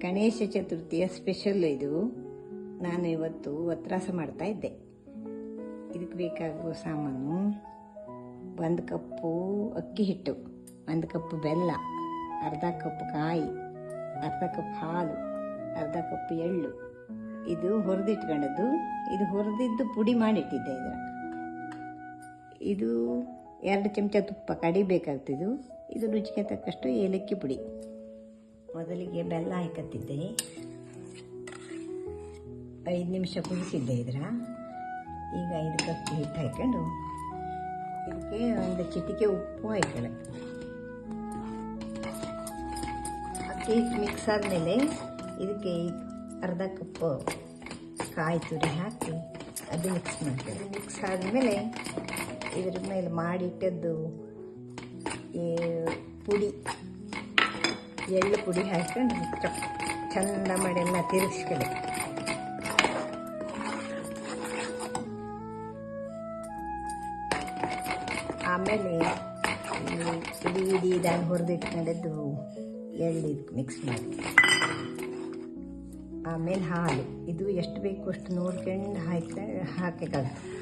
Ganesha ಚತುರ್ಥಿಯ special ಇದು. ನಾನು ಇವತ್ತು ಒತ್ರಾಸ ಮಾಡ್ತಾ ಇದ್ದೆ. ಇದಕ್ಕೆ ಬೇಕಾಗುವ ಸಾಮಾನು ಒಂದು ಕಪ್ಪು ಅಕ್ಕಿ ಹಿಟ್ಟು, ಒಂದು ಕಪ್ಪು ಬೆಲ್ಲ, ಅರ್ಧ ಕಪ್ ಕಾಯಿ, ಅರ್ಧ ಕಪ್ ಹಾಲು, ಅರ್ಧ ಕಪ್ ಎಳ್ಳು. ಇದು ಹುರಿದಿಟ್ಕೊಂಡದ್ದು. ಇದು ಹುರಿದಿದ್ದು ಪುಡಿ ಮಾಡಿಟ್ಟಿದ್ದೆ ಇದರ ಇದು ಎರಡು ಚಮಚ ತುಪ್ಪ, ಕಡಿಬೇಕಾಗ್ತಿದ್ದು. ಇದು ರುಚಿಗೆ ತಕ್ಕಷ್ಟು ಏಲಕ್ಕಿ ಪುಡಿ. ಮೊದಲಿಗೆ ಬೆಲ್ಲ ಹಾಕತ್ತಿದ್ದೆ. ಐದು ನಿಮಿಷ ಕುದಿಸಿದ್ದೆ ಇದರ. ಈಗ ಐದು ಕಪ್ ಹಿಟ್ಟು ಹಾಕೊಂಡು ಇದಕ್ಕೆ ಒಂದು ಚಿಟಿಕೆ ಉಪ್ಪು ಹಾಕೊಳ್ಳೆ ಅಕ್ಕಿ ಹಿಟ್ಟು ಮಿಕ್ಸ್ ಆದಮೇಲೆ ಇದಕ್ಕೆ ಅರ್ಧ ಕಪ್ ಕಾಯಿ ತುರಿ ಹಾಕಿ ಅದು ಮಿಕ್ಸ್ ಮಾಡ್ತೇವೆ. ಮಿಕ್ಸ್ ಆದಮೇಲೆ ಇದ್ರ ಮೇಲೆ ಮಾಡಿಟ್ಟದ್ದು ಪುಡಿ. ಎಳ್ಳು ಪುಡಿ ಹಾಕೊಂಡು ಚಪ್ ಚಂದ ಮಾಡಿ ಎಲ್ಲ ತಿರುಗಿಸ್ಕೊಳ್ಳಿ. ಆಮೇಲೆ ಇಡೀ ಇಡೀ ಇದಾಗಿ ಹುರಿದಿಟ್ಕೊಂಡಿದ್ದು ಎಳ್ಳು ಮಿಕ್ಸ್ ಮಾಡಿ. ಆಮೇಲೆ ಹಾಲು. ಇದು ಎಷ್ಟು ಬೇಕು ಅಷ್ಟು ನೋಡ್ಕೊಂಡು ಹಾಕಿ ಹಾಕಬೇಕಾಗುತ್ತೆ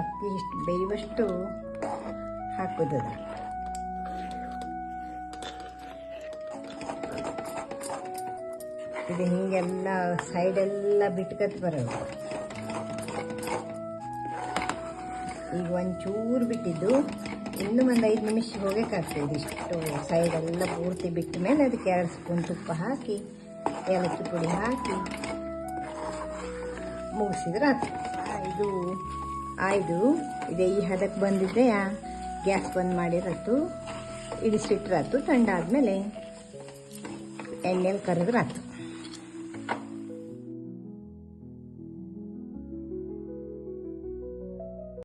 ಅಕ್ಕಿ ಇಷ್ಟು ಬೇಯುವಷ್ಟು ಹಾಕೋದದ ಇದು ಹಿಂಗೆಲ್ಲ ಸೈಡೆಲ್ಲ ಬಿಟ್ಕತ್ ಬರೋದು. ಈಗ ಒಂಚೂರು ಬಿಟ್ಟಿದ್ದು ಇನ್ನೂ ಒಂದು ಐದು ನಿಮಿಷ ಹೋಗಬೇಕಾಗ್ತದೆ ಇದಿಷ್ಟು ಸೈಡೆಲ್ಲ ಪೂರ್ತಿ ಬಿಟ್ಟ ಮೇಲೆ ಅದಕ್ಕೆ ಎರಡು ಸ್ಪೂನ್ ತುಪ್ಪ ಹಾಕಿ, ಏಲಕ್ಕಿ ಪುಡಿ ಹಾಕಿ ಮುಗಿಸಿದ್ರೆ ಇದು ಆಯ್ದು. ಇದೆ ಈ ಹದಕ್ಕೆ ಬಂದಿದ್ದೆ ಗ್ಯಾಸ್ ಬಂದ್ ಮಾಡಿರತ್ತು ಇಡಿಸಿಟ್ರಾತು ಆದಮೇಲೆ ಎಣ್ಣೆಲಿ ಕರೆದ್ರಾತು